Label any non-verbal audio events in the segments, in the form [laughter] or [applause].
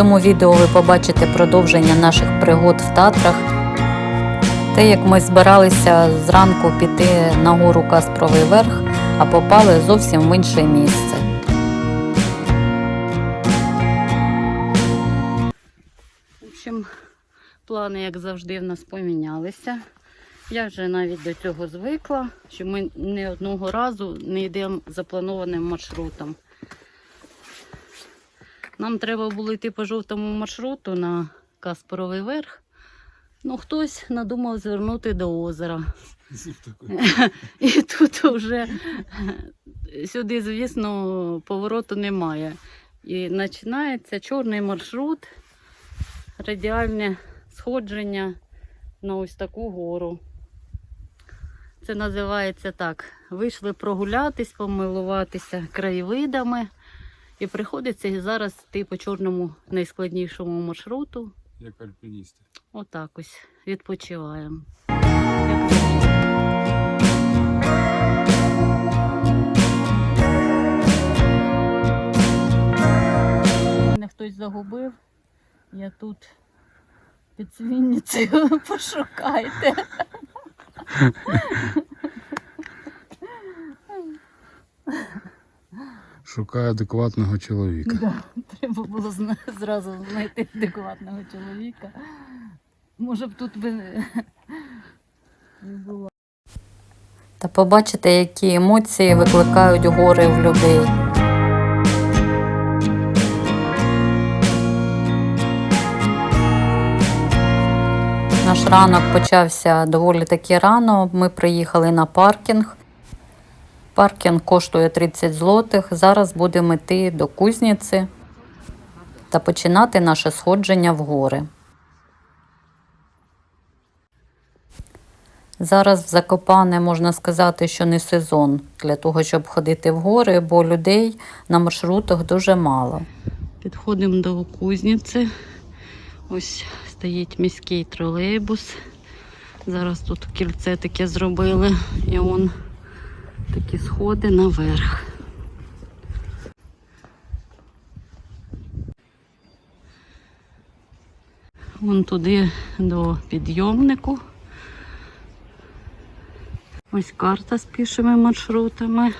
цьому відео ви побачите продовження наших пригод в Татрах. Те, як ми збиралися зранку піти на гору Каспровий верх, а попали зовсім в інше місце. В общем, плани, як завжди, в нас помінялися. Я вже навіть до цього звикла, що ми не одного разу не йдемо запланованим маршрутом. Нам треба було йти по жовтому маршруту на Каспаровий верх. Ну, хтось надумав звернути до озера. [laughs] І тут вже сюди, звісно, повороту немає. І починається чорний маршрут, радіальне сходження на ось таку гору. Це називається так. Вийшли прогулятись, помилуватися краєвидами. І приходиться зараз йти по чорному найскладнішому маршруту. Як альпіністи. Отак ось відпочиваємо. Мене хтось загубив. Я тут під свінницею [laughs] пошукайте. [laughs] Шукає адекватного чоловіка. Да, треба було зна- зразу знайти адекватного чоловіка. Може б тут би не не було. Та побачите, які емоції викликають гори в людей. Наш ранок почався доволі таки рано. Ми приїхали на паркінг. Паркінг коштує 30 злотих. Зараз будемо йти до кузниці та починати наше сходження в гори. Зараз в Закопане можна сказати, що не сезон для того, щоб ходити в гори, бо людей на маршрутах дуже мало. Підходимо до кузниці. Ось стоїть міський тролейбус. Зараз тут кільце таке зробили. І он такі сходи наверх. Вон туди до підйомнику. Ось карта з пішими маршрутами.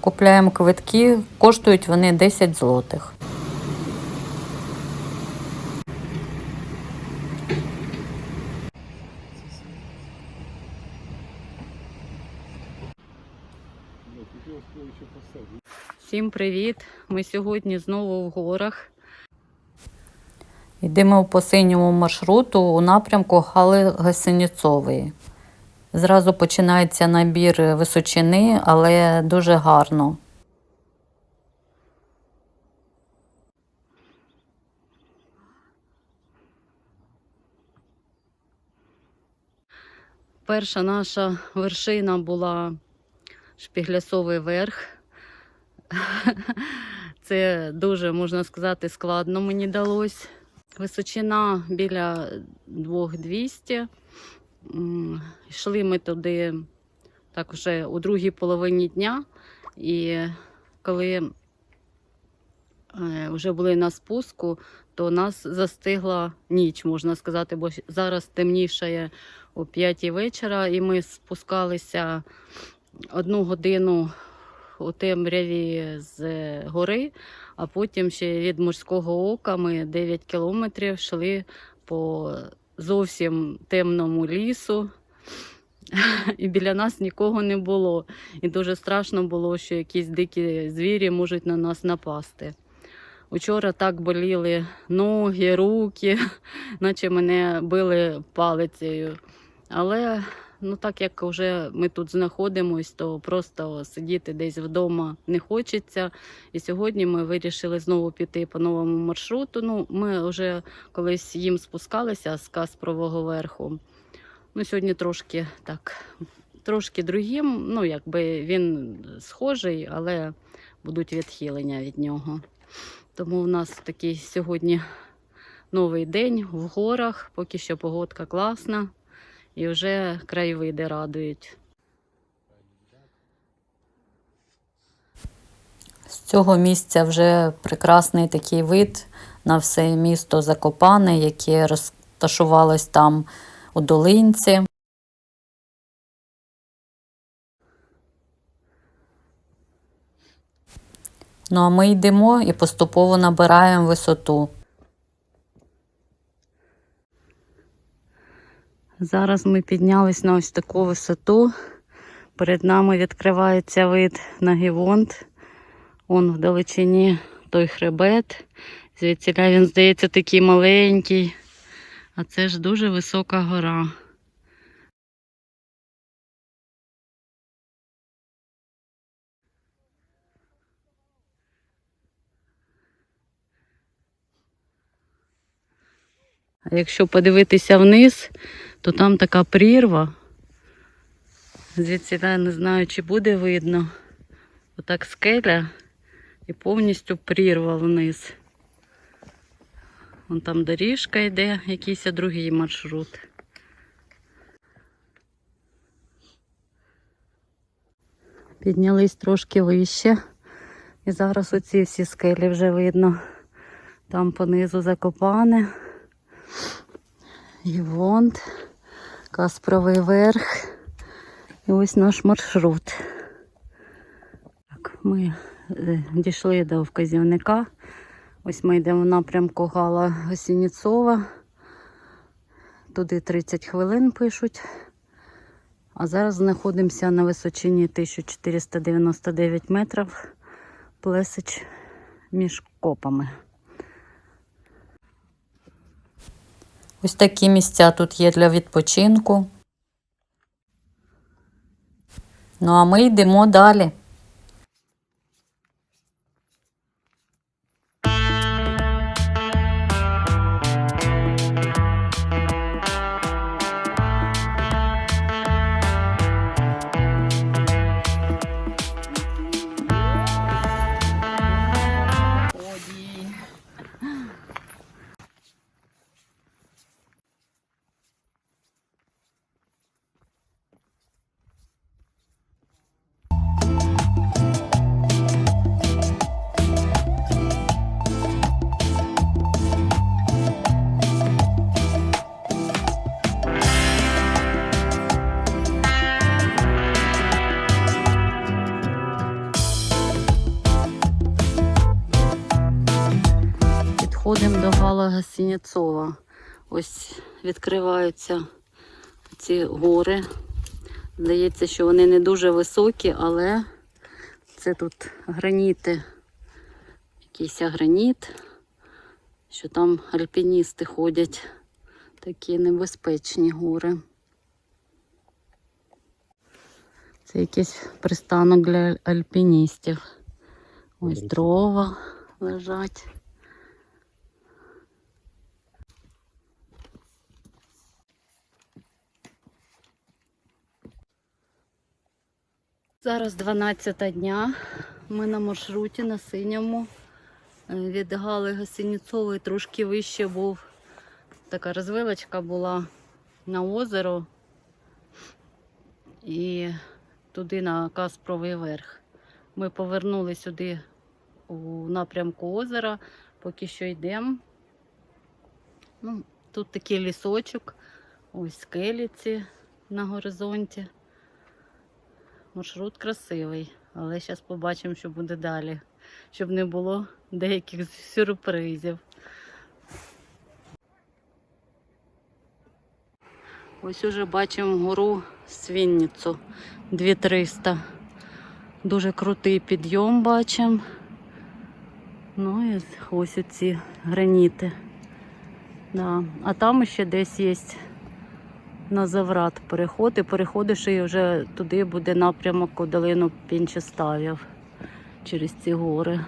Купляємо квитки, коштують вони 10 злотих. Всім привіт! Ми сьогодні знову в горах. Йдемо по синьому маршруту у напрямку Гали Гасеніцової. Зразу починається набір височини, але дуже гарно. Перша наша вершина була Шпіглясовий верх. [laughs] Це дуже, можна сказати, складно мені далось. Височина біля 2200. М, Йшли ми туди так вже у другій половині дня. І коли е, вже були на спуску, то нас застигла ніч, можна сказати, бо зараз темнішає о 5 вечора, і ми спускалися одну годину у темряві з гори, а потім ще від морського ока ми 9 кілометрів йшли по зовсім темному лісу. І біля нас нікого не було. І дуже страшно було, що якісь дикі звірі можуть на нас напасти. Учора так боліли ноги, руки, [laughs] наче мене били палицею. Але ну, так як вже ми тут знаходимось, то просто сидіти десь вдома не хочеться. І сьогодні ми вирішили знову піти по новому маршруту. Ну, ми вже колись їм спускалися з Каспрового верху. Ну, сьогодні трошки так, трошки другим. Ну, якби він схожий, але будуть відхилення від нього. Тому в нас такий сьогодні новий день в горах, поки що погодка класна і вже краєвиди радують. З цього місця вже прекрасний такий вид на все місто Закопане, яке розташувалось там у долинці. Ну а ми йдемо і поступово набираємо висоту. Зараз ми піднялись на ось таку висоту. Перед нами відкривається вид на Гівонт. Он в далечині той хребет. Звідсіля він здається такий маленький. А це ж дуже висока гора. А якщо подивитися вниз, то там така прірва. Звідси я не знаю, чи буде видно. Отак скеля і повністю прірва вниз. Вон там доріжка йде, якийсь другий маршрут. Піднялись трошки вище. І зараз оці всі скелі вже видно. Там понизу закопане. Гівонт, Каспровий верх. І ось наш маршрут. Так, ми е, дійшли до вказівника. Ось ми йдемо в напрямку Гала Гасініцова. Туди 30 хвилин пишуть. А зараз знаходимося на височині 1499 метрів. Плесич між копами. Ось такі місця тут є для відпочинку. Ну а ми йдемо далі. Підходимо до Гала Гасініцова. Ось відкриваються ці гори. Здається, що вони не дуже високі, але це тут граніти. Якийсь граніт, що там альпіністи ходять. Такі небезпечні гори. Це якийсь пристанок для альпіністів. Ось дрова лежать. Зараз 12 дня. Ми на маршруті на синьому. Е, Від Гали Гасиніцової трошки вище був. Така розвилочка була на озеро і туди на Каспровий верх. Ми повернули сюди у напрямку озера, поки що йдемо. Ну, тут такий лісочок, ось скеліці на горизонті. Маршрут красивий, але зараз побачимо, що буде далі, щоб не було деяких сюрпризів. Ось уже бачимо гору Свінницю 2300. Дуже крутий підйом бачимо. Ну і ось оці граніти. Да. А там ще десь є на Заврат переход, і переходиш і вже туди буде напрямок у долину Пінчеставів через ці гори.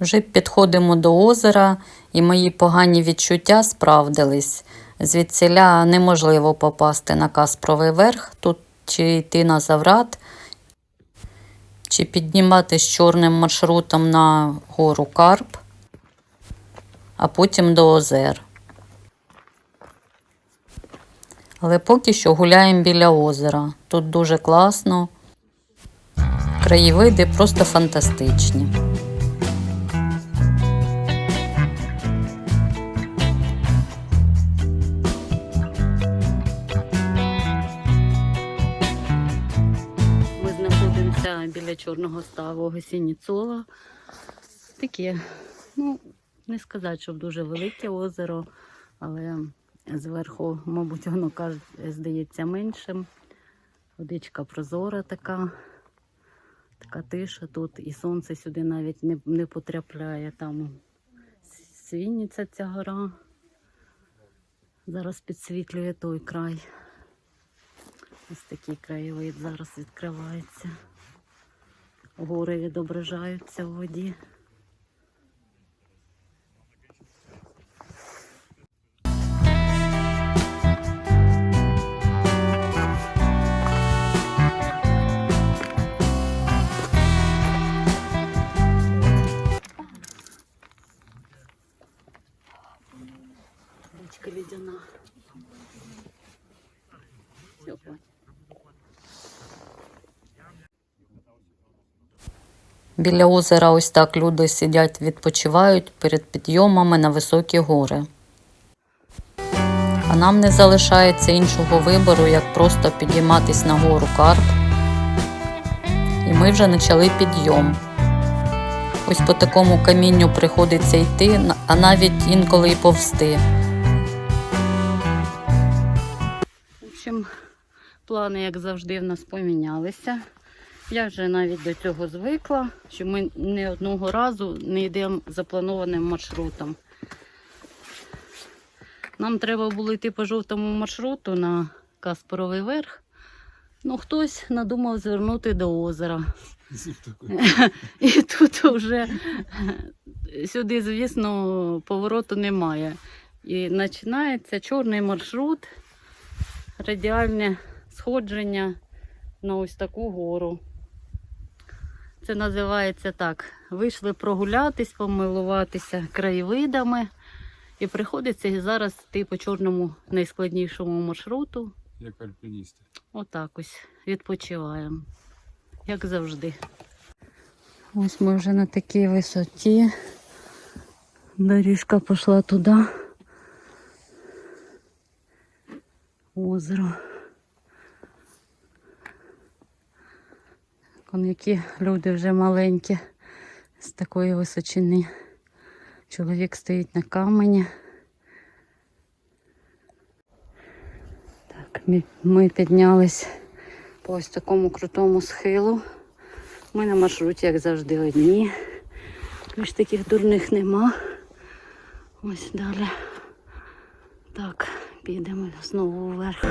Вже підходимо до озера, і мої погані відчуття справдились. Звідсіля неможливо попасти на Каспровий верх, тут чи йти на Заврат, чи підніматися чорним маршрутом на гору Карп, а потім до озер. Але поки що гуляємо біля озера. Тут дуже класно. Краєвиди просто фантастичні. Чорного ставу Гасініцова. Таке, ну, не сказати, щоб дуже велике озеро, але зверху, мабуть, воно здається меншим. Водичка прозора така, така тиша тут, і сонце сюди навіть не, не потрапляє. Там свініться ця гора. Зараз підсвітлює той край. Ось такий краєвид зараз відкривається. Гори відображаються в воді. Річка лідяна. Все, хватить. Біля озера ось так люди сидять, відпочивають перед підйомами на високі гори. А нам не залишається іншого вибору, як просто підійматись на гору Карп. І ми вже почали підйом. Ось по такому камінню приходиться йти, а навіть інколи й повсти. В общем, плани, як завжди, в нас помінялися. Я вже навіть до цього звикла, що ми не одного разу не йдемо запланованим маршрутом. Нам треба було йти по жовтому маршруту на Каспоровий верх. Ну, хтось надумав звернути до озера. [laughs] І тут вже сюди, звісно, повороту немає. І починається чорний маршрут, радіальне сходження на ось таку гору. Це називається так. Вийшли прогулятись, помилуватися краєвидами. І приходиться зараз йти по чорному найскладнішому маршруту. Як альпіністи. Отак ось відпочиваємо, як завжди. Ось ми вже на такій висоті. Доріжка пішла туди. Озеро. Он які люди вже маленькі з такої височини. Чоловік стоїть на камені. Так, ми піднялись по ось такому крутому схилу. Ми на маршруті, як завжди, одні. Більш таких дурних нема. Ось далі. Так, підемо знову вверх.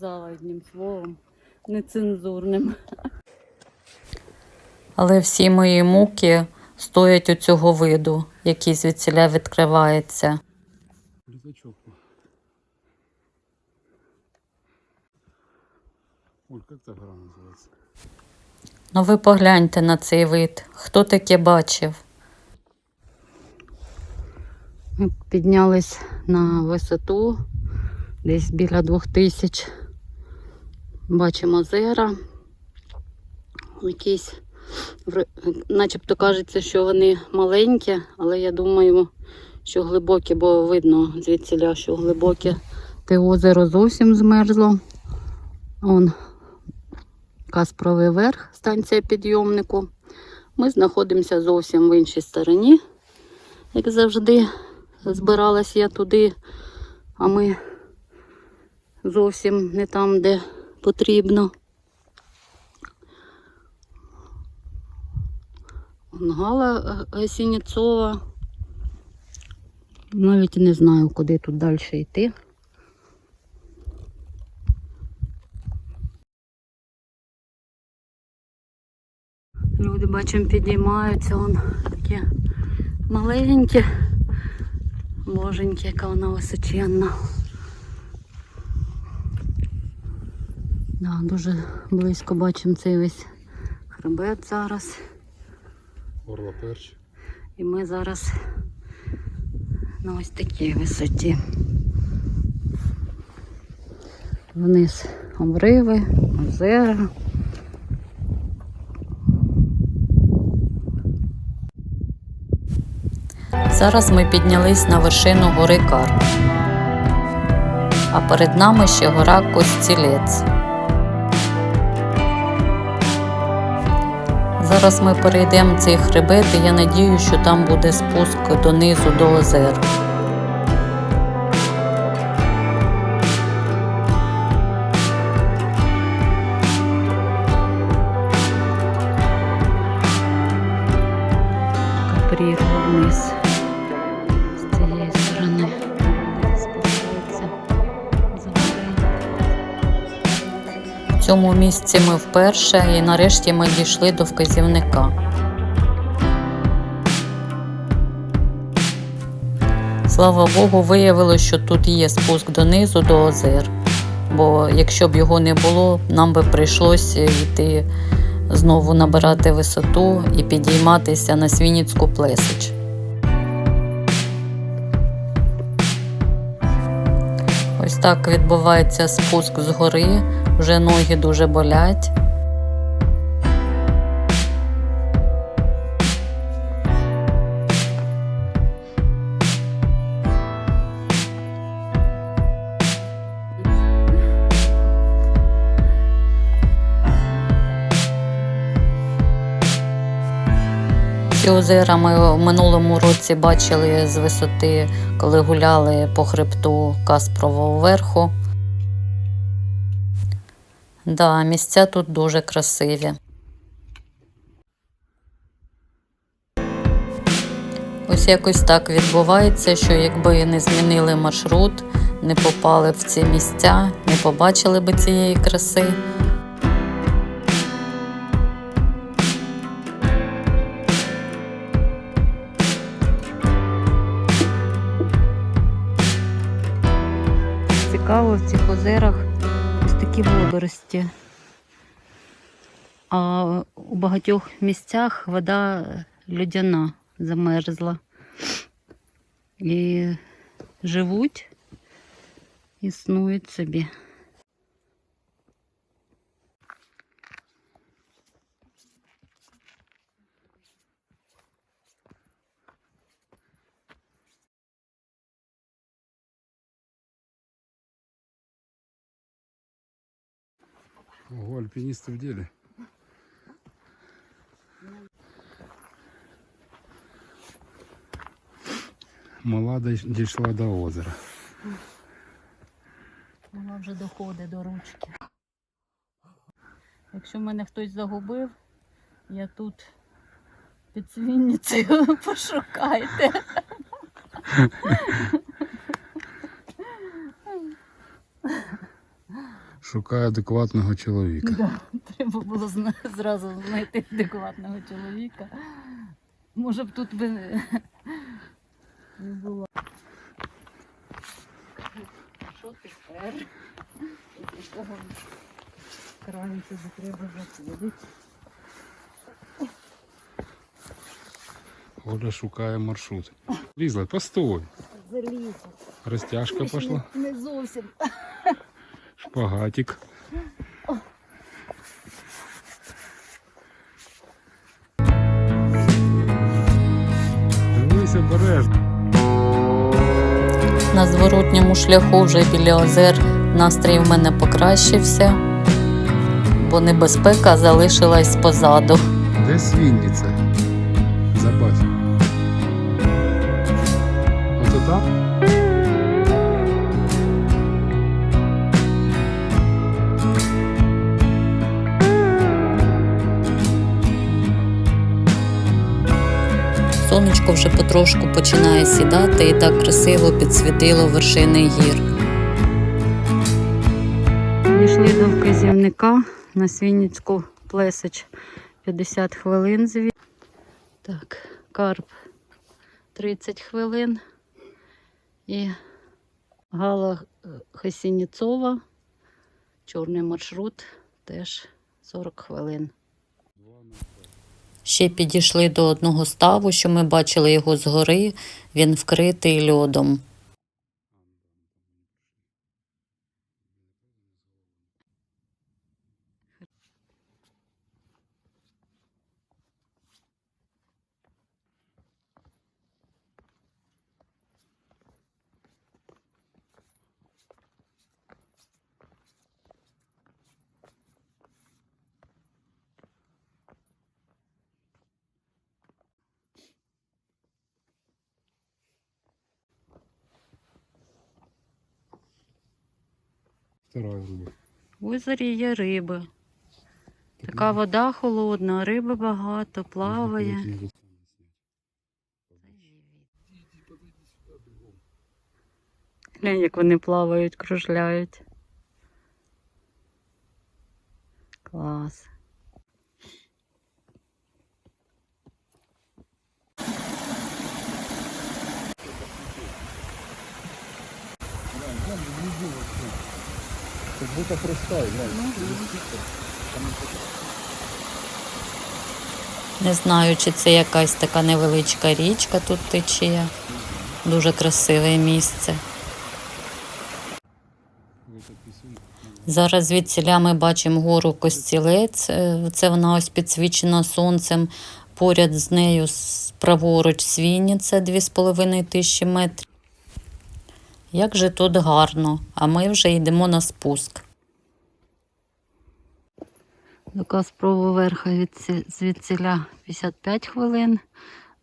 Сказала одним словом, нецензурним. Але всі мої муки стоять у цього виду, який звідсіля відкривається. Оль, як та гора називається? Ну ви погляньте на цей вид. Хто таке бачив? Піднялись на висоту десь біля двох тисяч. Бачимо озера. Якісь, начебто кажеться, що вони маленькі, але я думаю, що глибокі, бо видно звідсіля, що глибоке. Те озеро зовсім змерзло. Он Каспровий верх, станція підйомнику. Ми знаходимося зовсім в іншій стороні, як завжди. Збиралась я туди, а ми зовсім не там, де потрібно. Гала Гасініцова Навіть не знаю, куди тут далі йти. Люди, бачимо, підіймаються, он такі маленькі. Боженьки, яка вона височенна. Да, дуже близько бачимо цей весь хребет зараз. Орла перч. І ми зараз на ось такій висоті. Вниз обриви, озера. Зараз ми піднялись на вершину гори Карп. А перед нами ще гора Костілець. Зараз ми перейдемо цей хребет, і я надію, що там буде спуск донизу до озер. Місці ми вперше і нарешті ми дійшли до вказівника. Слава Богу, виявилось, що тут є спуск донизу до озер. Бо якщо б його не було, нам би прийшлося йти знову набирати висоту і підійматися на Свініцьку плесич. Ось так відбувається спуск з гори, вже ноги дуже болять. Ці озера ми в минулому році бачили з висоти, коли гуляли по хребту Каспрового верху. Да, місця тут дуже красиві. Ось якось так відбувається, що якби не змінили маршрут, не попали в ці місця, не побачили би цієї краси. Водорості. А у багатьох місцях вода льодяна замерзла. І живуть, існують собі. Ого, альпинисты в деле. Мала дійшла до озера. Вона вже доходить до ручки. Якщо мене хтось загубив, я тут під свінницею [laughs] пошукайте. [laughs] Шукає адекватного чоловіка. Да, треба було зна- зразу знайти адекватного чоловіка. Може б тут би не не було. Що тепер? З якого треба заходити? Оля шукає маршрут. Лізла, постой. Залізо. Розтяжка пішла. Не зовсім. Шпагатик. Дивись обережно. На зворотньому шляху вже біля озер настрій в мене покращився, бо небезпека залишилась позаду. Де свінниця? Забавь. Ото там? Сонечко вже потрошку починає сідати і так красиво підсвітило вершини гір. Дійшли до вказівника на Свінницьку плесич 50 хвилин звід. Так, карп 30 хвилин. І Гала е, Хасініцова, чорний маршрут, теж 40 хвилин. Ще підійшли до одного ставу, що ми бачили його згори. Він вкритий льодом. В озері є риба. Така вода холодна, риби багато, плаває. Глянь, як вони плавають, кружляють. Клас. Как будто простой, Не знаю, чи це якась така невеличка річка тут тече. Дуже красиве місце. Зараз звідсіля ми бачимо гору Костілець. Е, Це вона ось підсвічена сонцем. Поряд з нею с- праворуч Свінниця 2,5 тисячі метрів. Як же тут гарно, а ми вже йдемо на спуск. До Каспрового верха від звідсіля 55 хвилин,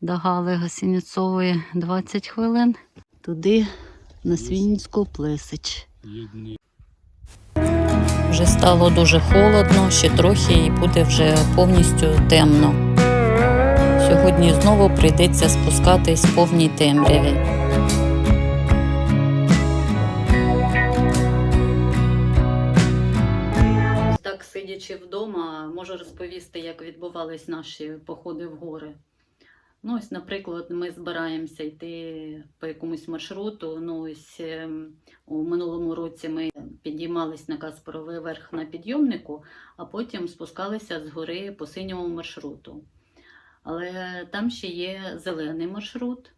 до Гали Гасініцової 20 хвилин, туди на Свінницьку Плесич. Вже стало дуже холодно, ще трохи і буде вже повністю темно. Сьогодні знову прийдеться спускатись в повній темряві. Так, сидячи вдома, можу розповісти, як відбувались наші походи в гори. Ну, ось, наприклад, ми збираємося йти по якомусь маршруту. Ну, ось ем, у минулому році ми підіймались на Каспаровий верх на підйомнику, а потім спускалися з гори по синьому маршруту. Але там ще є зелений маршрут.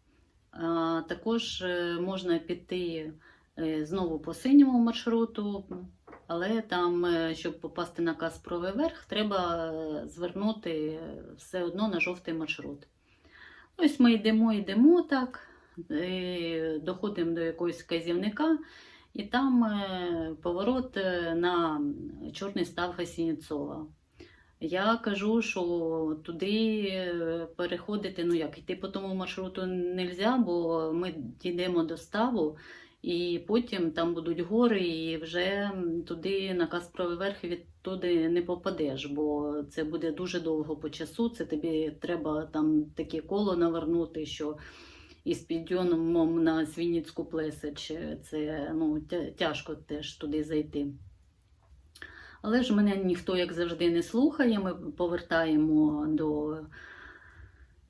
Також е, можна піти знову по синьому маршруту, але там, е, щоб попасти на Каспровий верх, треба е, звернути е, все одно на жовтий маршрут. Ось ми йдемо, йдемо так, е, доходимо до якогось вказівника, і там е, поворот е, на чорний став Гасініцова. Я кажу, що туди е, переходити, ну як, йти по тому маршруту не можна, бо ми дійдемо до ставу, і потім там будуть гори, і вже туди на Каспровий верх відтуди не попадеш, бо це буде дуже довго по часу. Це тобі треба там таке коло навернути, що із підйомом на Свініцьку плесач це ну, тяжко теж туди зайти. Але ж мене ніхто, як завжди, не слухає. Ми повертаємо до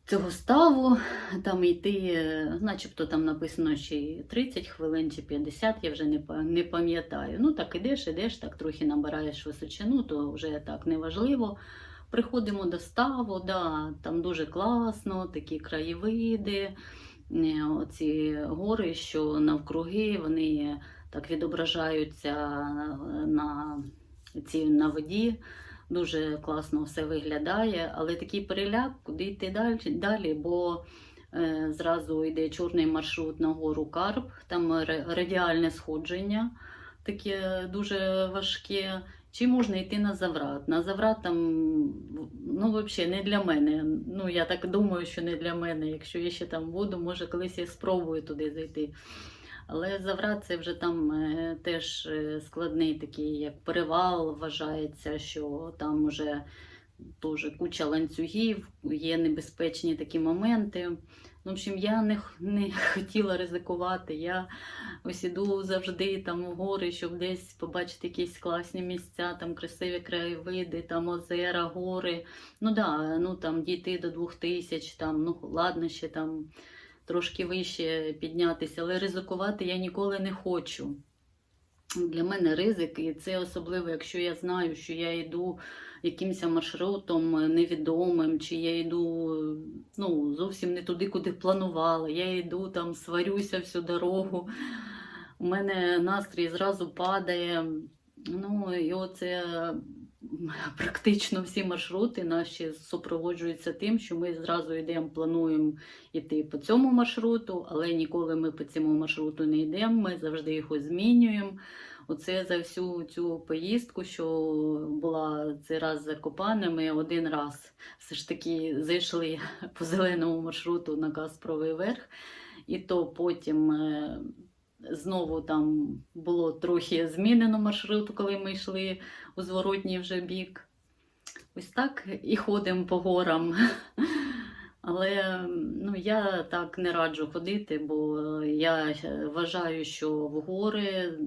цього ставу, там йти, е, начебто там написано чи 30 хвилин, чи 50, я вже не, пам'ятаю. Ну так ідеш, ідеш, так трохи набираєш височину, то вже так неважливо. Приходимо до ставу, да, там дуже класно, такі краєвиди, е, оці гори, що навкруги, вони так відображаються на, ці, на воді. Дуже класно все виглядає, але такий переляк, куди йти далі, далі бо е, зразу йде чорний маршрут на гору Карп, там радіальне сходження, таке дуже важке. Чи можна йти на Заврат? На Заврат там, ну, взагалі, не для мене. Ну, я так думаю, що не для мене. Якщо я ще там буду, може колись я спробую туди зайти. Але Заврат це вже там е, теж е, складний такий, як перевал вважається, що там вже теж куча ланцюгів, є небезпечні такі моменти. В общем, я не, не [laughs] хотіла ризикувати. Я ось іду завжди там у гори, щоб десь побачити якісь класні місця, там красиві краєвиди, там озера, гори. Ну да, ну там дійти до двох тисяч, там, ну ладно, ще там трошки вище піднятися, але ризикувати я ніколи не хочу. Для мене ризик, і це особливо, якщо я знаю, що я йду якимось маршрутом невідомим, чи я йду ну, зовсім не туди, куди планувала. Я йду там, сварюся всю дорогу. У мене настрій зразу падає. Ну, і оце практично всі маршрути наші супроводжуються тим, що ми зразу йдемо, плануємо йти по цьому маршруту, але ніколи ми по цьому маршруту не йдемо, ми завжди його змінюємо. Оце за всю цю поїздку, що була цей раз за Копане, ми один раз все ж таки зайшли по зеленому маршруту на Каспровий верх, і то потім е, знову там було трохи змінено маршрут, коли ми йшли у зворотній вже бік. Ось так і ходимо по горам. [laughs] Але ну, я так не раджу ходити, бо я вважаю, що в гори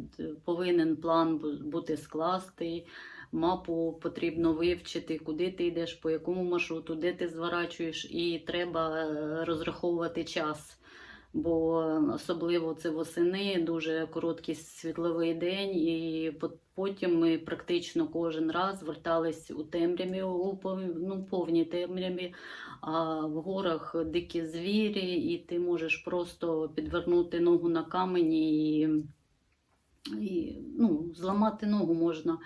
повинен план бути скластий, мапу потрібно вивчити, куди ти йдеш, по якому маршруту, де ти зворачуєш, і треба е, розраховувати час. Бо особливо це восени, дуже короткий світловий день, і потім ми практично кожен раз вертались у темряві, у ну, повній темряві, а в горах дикі звірі, і ти можеш просто підвернути ногу на камені і, і ну, зламати ногу можна.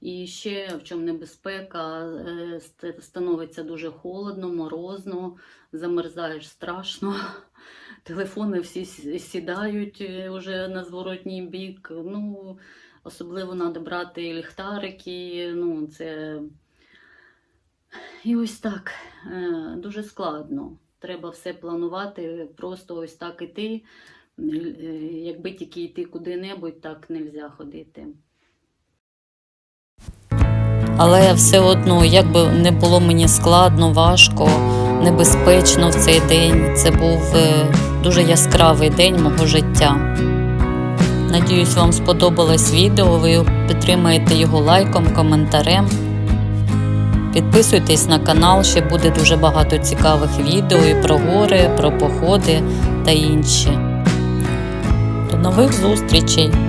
І ще в чому небезпека, е, становиться дуже холодно, морозно, замерзаєш страшно. Телефони всі сідають е, вже на зворотній бік. Ну, особливо треба брати ліхтарики. Ну, це... І ось так. е, Дуже складно. Треба все планувати, просто ось так іти. Е, Якби тільки йти куди-небудь, так не можна ходити. Але все одно, як би не було мені складно, важко, небезпечно в цей день, це був е, дуже яскравий день мого життя. Надіюсь, вам сподобалось відео. Ви підтримаєте його лайком, коментарем. Підписуйтесь на канал, ще буде дуже багато цікавих відео і про гори, про походи та інші. До нових зустрічей!